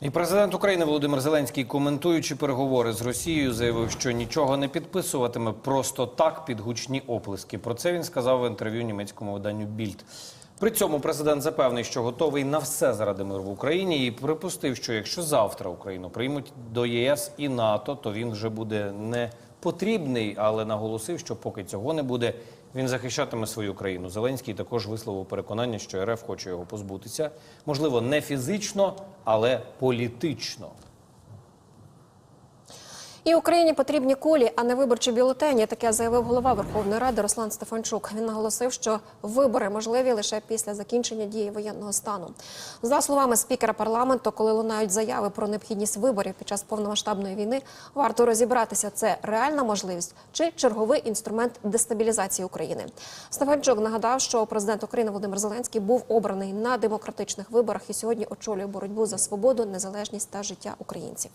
І президент України Володимир Зеленський, коментуючи переговори з Росією, заявив, що нічого не підписуватиме просто так під гучні оплески. Про це він сказав в інтерв'ю німецькому виданню Більд. При цьому президент запевнив, що готовий на все заради миру в Україні, і припустив, що якщо завтра Україну приймуть до ЄС і НАТО, то він вже буде не потрібний, але наголосив, що поки цього не буде, він захищатиме свою країну. Зеленський також висловив переконання, що РФ хоче його позбутися. Можливо, не фізично, але політично. І Україні потрібні кулі, а не виборчі бюлетені. Таке заявив голова Верховної Ради Руслан Стефанчук. Він наголосив, що вибори можливі лише після закінчення дії воєнного стану. За словами спікера парламенту, коли лунають заяви про необхідність виборів під час повномасштабної війни, варто розібратися, це реальна можливість чи черговий інструмент дестабілізації України. Стефанчук нагадав, що президент України Володимир Зеленський був обраний на демократичних виборах і сьогодні очолює боротьбу за свободу, незалежність та життя українців.